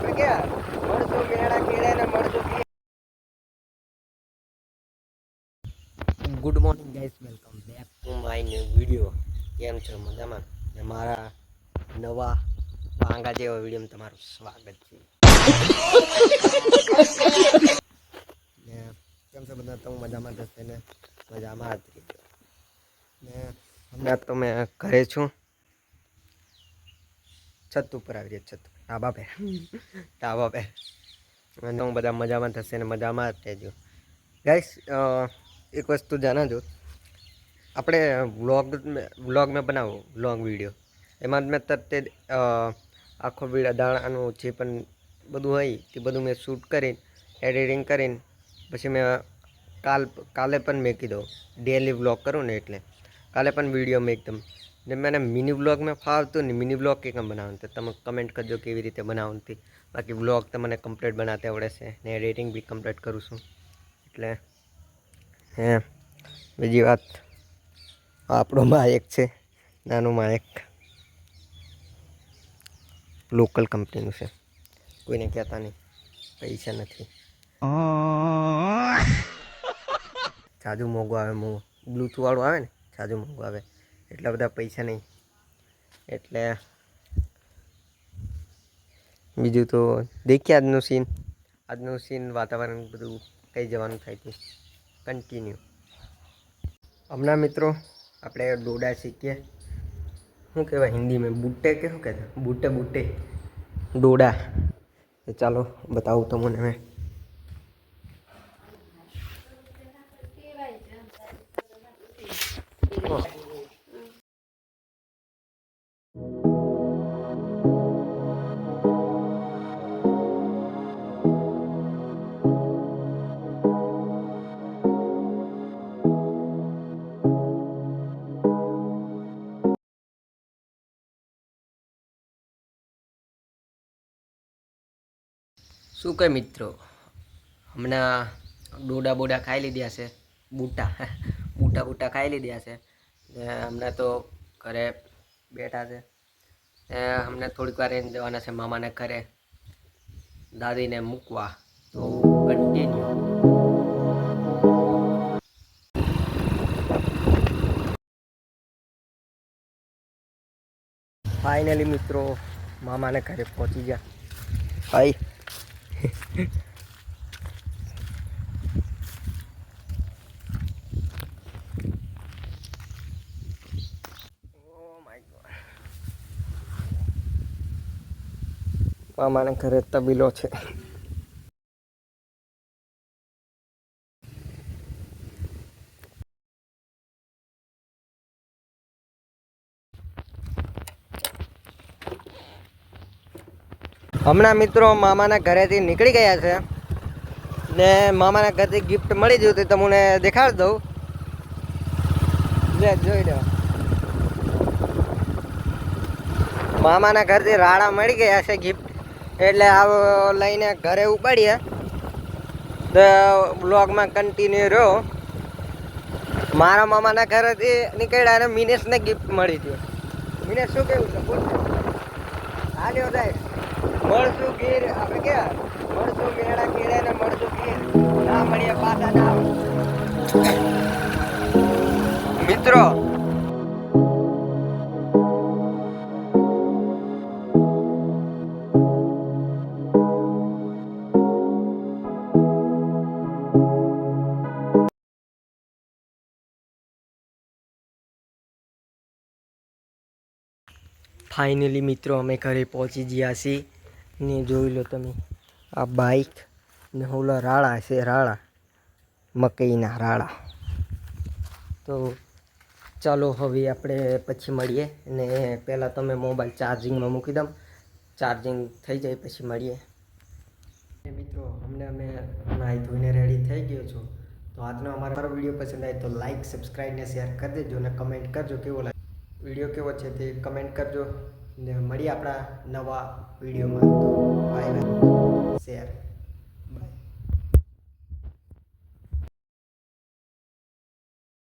આપણે ક્યાં મળશું કેળા કેળા ને મળશું good morning guys welcome back to my new video કેમ છો? મજામાં? ને મારા નવા પાંગા જેવા વિડીયોમાં તમારું સ્વાગત છે. ને કેમ છો બધા? તો હું મજામાં જ હશે ને? મજામાં રહીજો. ને હમણાં તો મેં ઘરે છું. છત ઉપર આવી રહ્યો છત ધાબા પે ધાબા પે અને હું બધા મજામાં થશે ને મજામાં જ રહેજો. ગાઈસ એક વસ્તુ જાણાજો. આપણે વ્લોગ વ્લોગ મેં બનાવો વ્લોગ વીડિયો એમાં મેં તરત જ આખો વીડિયો દાણાનું જે પણ બધું હોય, તે બધું મેં શૂટ કરીને એડિટિંગ કરીને, પછી મેં કાલ, કાલે પણ મેં કીધો ડેલી વ્લોગ કરું ને એટલે. કાલે પણ વીડિયો મેં એકદમ ને મને મિની વ્લોગ મેં ફાવતું ને મિની વ્લોગ કેમ બનાવવાનું? તો તમે કમેન્ટ કરજો કેવી રીતે બનાવવાની બાકી વ્લોગ તો મને કમ્પ્લીટ બનાવતા આવડે છે ને એડિટિંગ બી કમ્પ્લીટ કરું છું. એટલે હે બીજી વાત. આપણો માયક છે નાનું માયક. લોકલ કંપનીનું છે. કોઈને કહેતા નહીં. પૈસા નથી. જાજુ મોંઘું આવે મોંઘું. બ્લૂટૂથ આવે ને? જાજુ મોંઘું આવે. એટલા બધા પૈસા નહીં. એટલે બીજું તો દેખીએ આજનું સીન આજનું સીન વાતાવરણ બધું કઈ જવાનું થાય છે. કન્ટિન્યુ હમણાં મિત્રો આપણે ડોડા શીખીએ. શું કહેવાય હિન્દીમાં? બુટ્ટે કે શું કહેતા? બુટ્ટે બુટ્ટે. ડોડા. ચાલો બતાવું તમને મેં. શું કહે મિત્રો? હમણાં ડોડા બોડા ખાઈ લીધા છે, બૂટા. બૂટા બૂટા ખાઈ લીધા છે. હમણાં તો ઘરે બેઠા છે. હમણાં થોડીક વાર એને જવાના છે મામાને ઘરે. દાદીને મૂકવા. તો કન્ટિન્યુ ફાઇનલી મિત્રો, મામાને ઘરે પહોંચી ગયા. God. મામાના ઘરે તબીલો છે. હમણાં મિત્રો મામાના ઘરેથી નીકળી ગયા છે ને મામાના ઘરેથી ગિફ્ટ મળી ગયું તો તમને દેખાડી દઉં. લે, જોઈ લો. મામાના ઘરથી રાડા મળી ગયા છે ગિફ્ટ એટલે આવો લઈને ઘરે ઉપાડીએ. તો બ્લોગમાં કન્ટિન્યુ રહ્યો. મારા મામાના ઘરેથી નીકળ્યા અને મિનેશને ગિફ્ટ મળી હતી મિનેશ, શું કેવું છે? બોલ. હાલ્યો જાય. મળશું ગીર આપણે કે મળશું મેળા ને મળીએ મિત્રો. ફાઇનલી મિત્રો, અમે ઘરે પહોંચી ગયા છીએ. ને જોઈ લો તમે, આ બાઈક ને ઓલા રાળા છે, રાળા, મકઈના રાળા. તો ચાલો હવે આપણે પછી મળીએ ને પહેલાં તમે મોબાઈલ ચાર્જિંગમાં મૂકી દઉં ચાર્જિંગ થઈ જાય પછી મળીએ. મિત્રો, અમને અમે નાહી ધોઈને રેડી થઈ ગયો છું. તો આજનો અમારો વીડિયો પસંદ આવે તો લાઇક સબસ્ક્રાઈબ ને શેર કરી દેજો અને કમેન્ટ કરજો કેવો લાગે વીડિયો કેવો છે તે કમેન્ટ કરજો. મળીએ આપણા નવા વિડીયોમાં. તો બાય બાય શેર